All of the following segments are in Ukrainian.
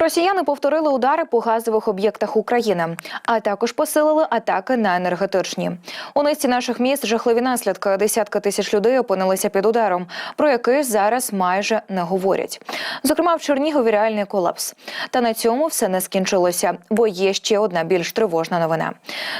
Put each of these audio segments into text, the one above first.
Росіяни повторили удари по газових об'єктах України, а також посилили атаки на енергетичні. У низці наших міст жахливі наслідки. Десятки тисяч людей опинилися під ударом, про який зараз майже не говорять. Зокрема, в Чернігові реальний колапс. Та на цьому все не скінчилося, бо є ще одна більш тривожна новина.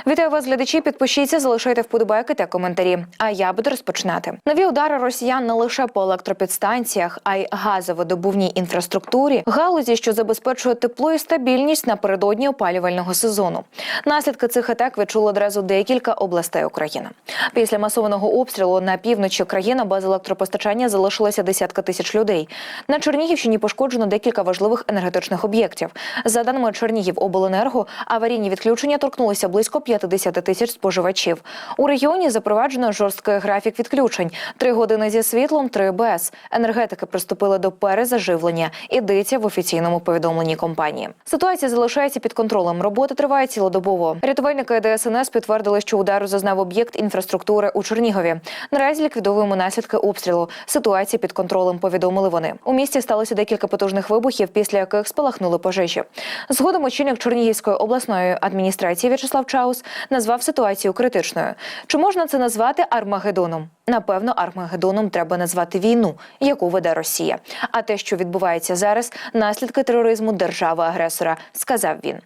Вітаю вас, глядачі. Підпишіться, залишайте вподобайки та коментарі. А я буду розпочинати. Нові удари росіян не лише по електропідстанціях, а й газово-добувній інфраструктурі, галузі, що забезпечує тепло і стабільність напередодні опалювального сезону. Наслідки цих атак відчули одразу декілька областей України. Після масованого обстрілу на півночі країни без електропостачання залишилося десятка тисяч людей. На Чернігівщині пошкоджено декілька важливих енергетичних об'єктів. За даними Чернігівобленерго, аварійні відключення торкнулися близько 50 тисяч споживачів. У регіоні запроваджено жорсткий графік відключень: три години зі світлом, три без. Енергетики приступили до перезаживлення. Ідеться в офіційному повідомленні компанії. Ситуація залишається під контролем. Робота триває цілодобово. Рятувальники ДСНС підтвердили, що удару зазнав об'єкт інфраструктури у Чернігові. Наразі ліквідовуємо наслідки обстрілу. Ситуація під контролем. Повідомили вони. У місті сталося декілька потужних вибухів, після яких спалахнули пожежі. Згодом очільник Чернігівської обласної адміністрації В'ячеслав Чаус назвав ситуацію критичною. Чи можна це назвати Армагеддоном? Напевно, Армагеддоном треба назвати війну, яку веде Росія. А те, що відбувається зараз, наслідки тероризму держави-агресора, сказав він.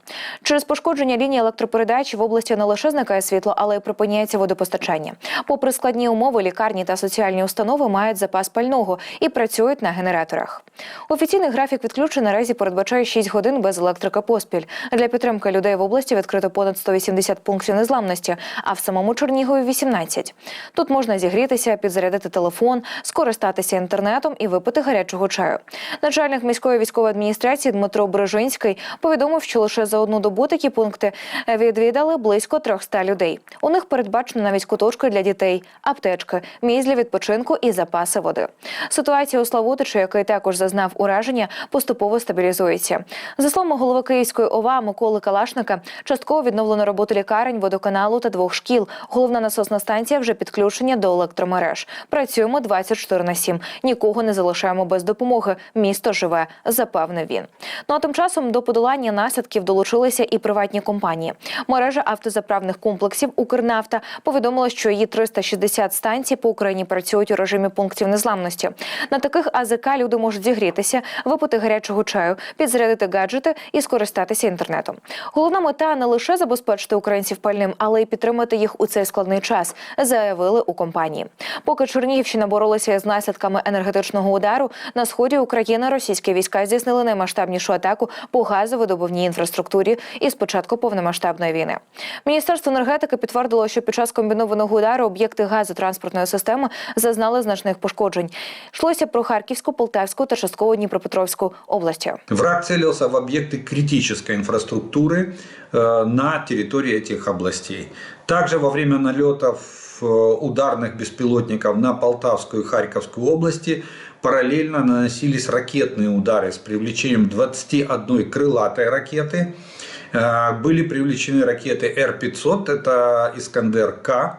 Через пошкодження лінії електропередач в області не лише зникає світло, але й припиняється водопостачання. Попри складні умови, лікарні та соціальні установи мають запас пального і працюють на генераторах. Офіційний графік відключень наразі передбачає 6 годин без електрики поспіль. Для підтримки людей в області відкрито понад 180 пунктів незламності, а в самому Чернігові 18. Тут можна зігрітися, підзарядити телефон, скористатися інтернетом і випити гарячого чаю. Начальник міської військової адміністрації Дмитро Брижинський повідомив, що лише за одну добу такі пункти відвідали близько 300 людей. У них передбачено навіть куточки для дітей, аптечки, місць для відпочинку і запаси води. Ситуація у Славутичі, який також зазнав ураження, поступово стабілізується. За словами голови Київської ОВА Миколи Калашника, частково відновлено роботу лікарень, водоканалу та двох шкіл. Головна насосна станція вже підключення до електромереж. Працюємо 24 на 7. Нікого не залишаємо без допомоги. Місто живе, запевнив він. Ну а тим часом до подолання наслідків долучилися і приватні компанії. Мережа автозаправних комплексів Укрнафта повідомила, що її 360 станцій по Україні працюють у режимі пунктів незламності. На таких АЗК люди можуть зігрітися, випити гарячого чаю, підзарядити гаджети і скористатися інтернетом. Головна мета не лише забезпечити українців пальним, але й підтримати їх у цей складний час, заявили у компанії. Поки Чернігівщина боролася з наслідками енергетичного удару, на сході України російські війська здійснили наймасштабнішу атаку по газовидобувній інфраструктурі із початку повномасштабної війни. Міністерство енергетики підтвердило, що під час комбінованого удару об'єкти газотранспортної системи зазнали значних пошкоджень. Йшлося про Харківську, Полтавську та частково Дніпропетровську області. Враг целился в объекты критической инфраструктуры э, На территории этих областей. Также во время налетов э, ударных беспилотников на Полтавскую и Харьковскую области параллельно наносились ракетные удары с привлечением 21 крылатой ракеты. Э, Были привлечены ракеты Р-500, это Искандер-К,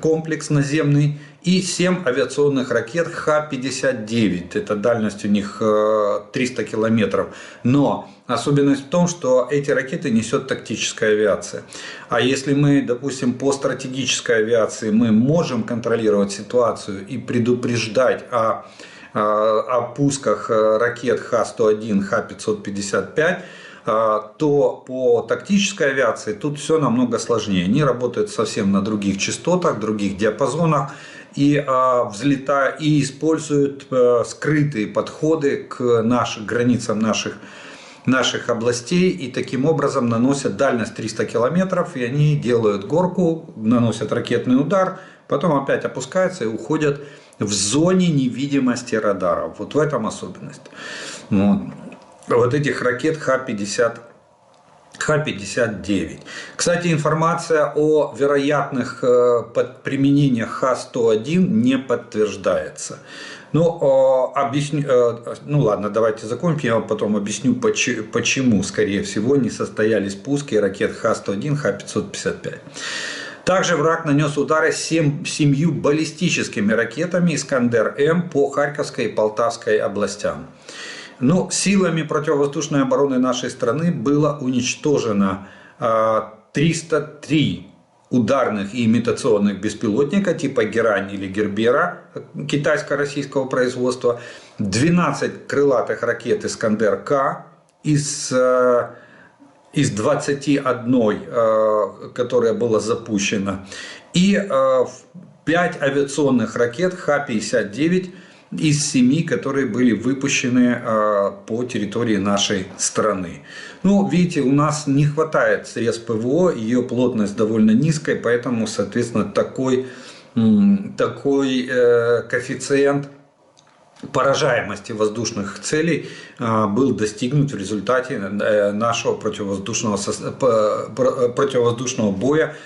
комплекс наземный, и 7 авиационных ракет Х-59. Это дальность у них э, 300 километров. Но особенность в том, что эти ракеты несет тактическая авиация. А если мы, допустим, по стратегической авиации мы можем контролировать ситуацию и предупреждать о, э, о пусках э, ракет Х-101, Х-555, а, то по тактической авиации тут все намного сложнее. Они работают совсем на других частотах, других диапазонах и а, взлетают и используют а, скрытые подходы к нашим границам наших наших областей и таким образом наносят дальность 300 километров и они делают горку, наносят ракетный удар, потом опять опускаются и уходят в зоне невидимости радаров. Вот в этом особенность. Вот вот этих ракет Х-50 Х-59. Кстати, информация о вероятных э, применениях Х-101 не подтверждается. Ну, э, объясню, э, ну ладно, давайте закончим, я вам потом объясню, почему, скорее всего, не состоялись пуски ракет Х-101, Х-555. Также враг нанес удары сем- семью баллистическими ракетами «Искандер-М» по Харьковской и Полтавской областям. Ну, силами противовоздушной обороны нашей страны было уничтожено а, 303 ударных и имитационных беспилотника типа Герань или Гербера китайско-российского производства, 12 крылатых ракет «Искандер-К» из, э, из 21, э, которая была запущена, и 5 авиационных ракет Х-59 из семи, которые были выпущены э, по территории нашей страны. Ну, видите, у нас не хватает средств ПВО, ее плотность довольно низкая, поэтому, соответственно, такой, такой э, коэффициент поражаемости воздушных целей э, был достигнут в результате нашего противовоздушного, противовоздушного боя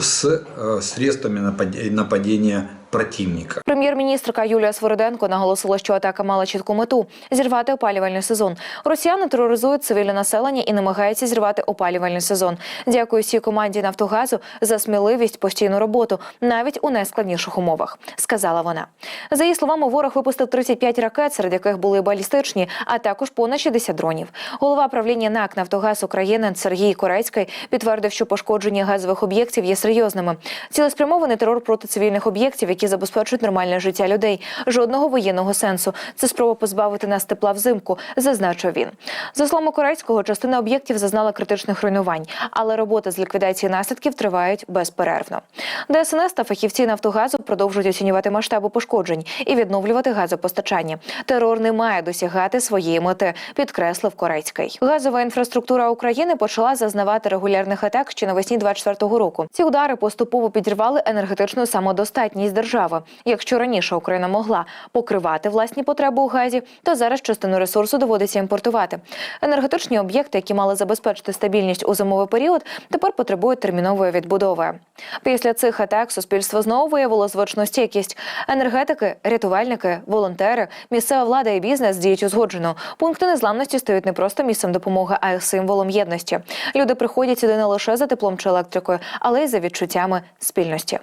с э, средствами напад- нападения противника. Прем'єр-міністрка Юлія Свориденко наголосила, що атака мала чітку мету зірвати опалювальний сезон. Росіяни тероризують цивільне населення і намагаються зірвати опалювальний сезон. Дякую всій команді Нафтогазу за сміливість, постійну роботу, навіть у найскладніших умовах, сказала вона. За її словами, ворог випустив 35 ракет, серед яких були балістичні, а також понад 60 дронів. Голова правління НАК Нафтогаз України Сергій Корецький підтвердив, що пошкодження газових об'єктів є серйозними. Цілеспрямований терор проти цивільних об'єктів, які забезпечують нормальне життя людей. Жодного воєнного сенсу. Це спроба позбавити нас тепла взимку, зазначив він. За словами Корецького, частина об'єктів зазнала критичних руйнувань, але роботи з ліквідації наслідків тривають безперервно. ДСНС та фахівці Нафтогазу продовжують оцінювати масштаби пошкоджень і відновлювати газопостачання. Терор не має досягати своєї мети, підкреслив Корецький. Газова інфраструктура України почала зазнавати регулярних атак ще навесні 24-го року. Ці удари поступово підірвали енергетичну самодостатність держави. Якщо раніше Україна могла покривати власні потреби у газі, то зараз частину ресурсу доводиться імпортувати. Енергетичні об'єкти, які мали забезпечити стабільність у зимовий період, тепер потребують термінової відбудови. Після цих атак суспільство знову виявило звичну стійкість. Енергетики, рятувальники, волонтери, місцева влада і бізнес діють узгоджено. Пункти незламності стають не просто місцем допомоги, а й символом єдності. Люди приходять сюди не лише за теплом чи електрикою, але й за відчуттями спільності.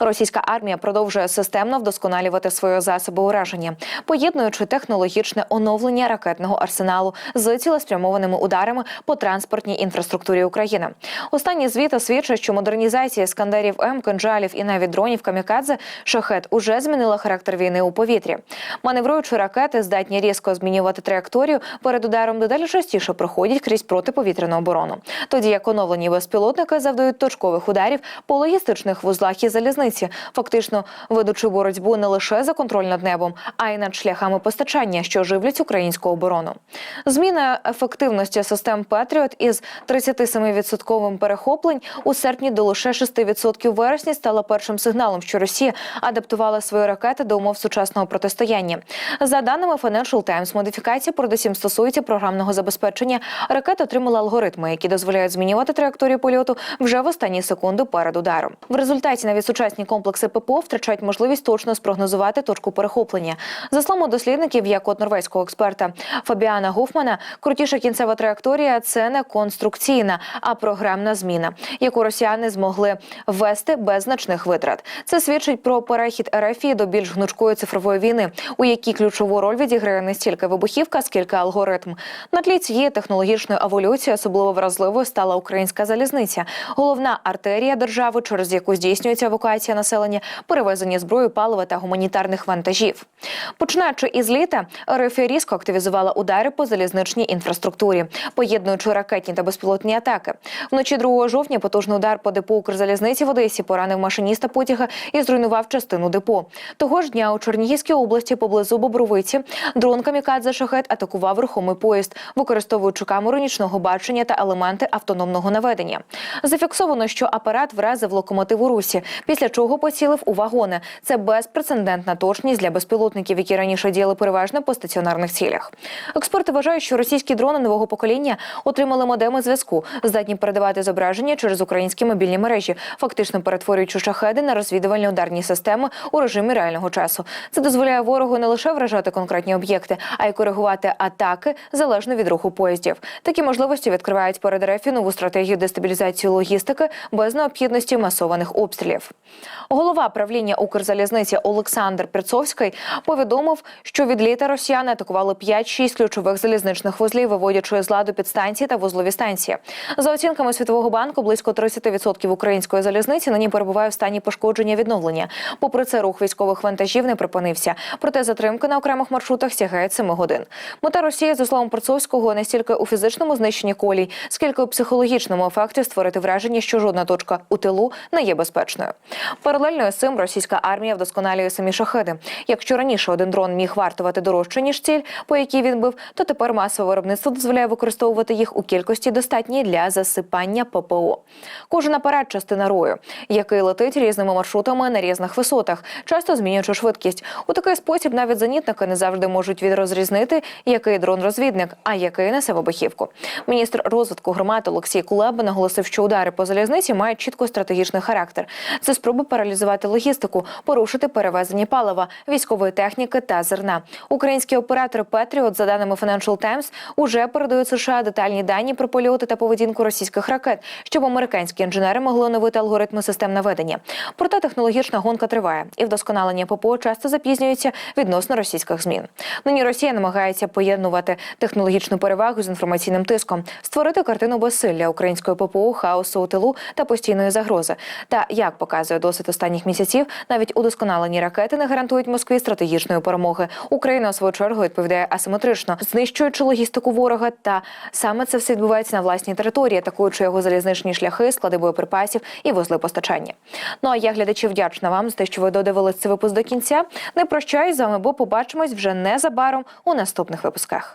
Російська армія продовжує системно вдосконалювати свої засоби ураження, поєднуючи технологічне оновлення ракетного арсеналу з цілеспрямованими ударами по транспортній інфраструктурі України. Останні звіти свідчать, що модернізація скандерів М, кинджалів і навіть дронів камікадзе шахет уже змінила характер війни у повітрі. Маневруючи ракети, здатні різко змінювати траєкторію перед ударом дедалі частіше проходять крізь протиповітряну оборону. Тоді як оновлені безпілотники завдають точкових ударів по логістичних вузлах і залізниці, фактично ведучи боротьбу не лише за контроль над небом, а й над шляхами постачання, що живлять українську оборону. Зміна ефективності систем Петріот із 37% перехоплень у серпні до лише 6% вересня стала першим сигналом, що Росія адаптувала свої ракети до умов сучасного протистояння. За даними Financial Times, модифікація передусім стосується програмного забезпечення. Ракета отримала алгоритми, які дозволяють змінювати траєкторію польоту вже в останні секунди перед ударом. В результаті навіть сучасні комплекси ППО втрачають можливість точно спрогнозувати точку перехоплення. За словами дослідників, як от норвезького експерта Фабіана Гофмана, крутіша кінцева траєкторія це не конструкційна, а програмна зміна, яку росіяни змогли ввести без значних витрат. Це свідчить про перехід РФ до більш гнучкої цифрової війни, у якій ключову роль відіграє не стільки вибухівка, скільки алгоритм. На тлі цієї технологічної еволюції особливо вразливою стала українська залізниця, головна артерія держави, через яку здійснюється евакуація населення, перевезення зброї, палива та гуманітарних вантажів. Починаючи із літа, РФ різко активізувала удари по залізничній інфраструктурі, поєднуючи ракетні та безпілотні атаки. Вночі 2 жовтня потужний удар по депо Укрзалізниці в Одесі поранив машиніста потяга і зруйнував частину депо. Того ж дня у Чернігівській області поблизу Бобровиці дрон камікадзе шахет атакував рухомий поїзд, використовуючи камеру нічного бачення та елементи автономного наведення. Зафіксовано, що апарат вразив локомотив у русі, після чого поцілив у вагони. Це безпрецедентна точність для безпілотників, які раніше діяли переважно по стаціонарних цілях. Експерти вважають, що російські дрони нового покоління отримали модеми зв'язку, здатні передавати зображення через українські мобільні мережі, фактично перетворюючи шахеди на розвідувальні ударні системи у режимі реального часу. Це дозволяє ворогу не лише вражати конкретні об'єкти, а й коригувати атаки залежно від руху поїздів. Такі можливості відкривають перед РФ нову стратегію дестабілізації логістики без необхідності масованих обстрілів. Голова правління Укрзалізниці Олександр Перцовський повідомив, що від літа росіяни атакували 5-6 ключових залізничних вузлів, виводячи з ладу підстанції та вузлові станції. За оцінками Світового банку, близько 30% української залізниці нині перебуває в стані пошкодження відновлення. Попри це, рух військових вантажів не припинився. Проте затримки на окремих маршрутах сягає 7 годин. Мета Росії, за словом Перцовського, не стільки у фізичному знищенні колій, скільки у психологічному ефекті створити враження, що жодна точка у тилу не є безпечною. Паралельно з цим російська армія вдосконалює самі шахеди. Якщо раніше один дрон міг вартувати дорожче ніж ціль, по якій він бив, то тепер масове виробництво дозволяє використовувати їх у кількості достатній для засипання ППО. Кожен апарат частина рою, який летить різними маршрутами на різних висотах, часто змінюючи швидкість. У такий спосіб навіть зенітники не завжди можуть відрозрізнити, який дрон розвідник, а який несе вибухівку. Міністр розвитку громад Олексій Кулеба наголосив, що удари по залізниці мають чітко стратегічний характер. Це спроби паралізувати логістику, порушити перевезення палива, військової техніки та зерна. Українські оператори Петріот, за даними Financial Times, уже передають США детальні дані про польоти та поведінку російських ракет, щоб американські інженери могли оновити алгоритми систем наведення. Проте технологічна гонка триває, і вдосконалення ППО часто запізнюється відносно російських змін. Нині Росія намагається поєднувати технологічну перевагу з інформаційним тиском, створити картину безсилля української ППО, хаосу у тилу та постійної загрози. Та як показує досвід останніх місяців, навіть удосконалені ракети не гарантують Москві стратегічної перемоги. Україна у свою чергу відповідає асиметрично, знищуючи логістику ворога. Та саме це все відбувається на власній території, атакуючи його залізничні шляхи, склади боєприпасів і вузли постачання. Ну а я глядачі вдячна вам за те, що ви додивились цей випуск до кінця. Не прощаюсь з вами, бо побачимось вже незабаром у наступних випусках.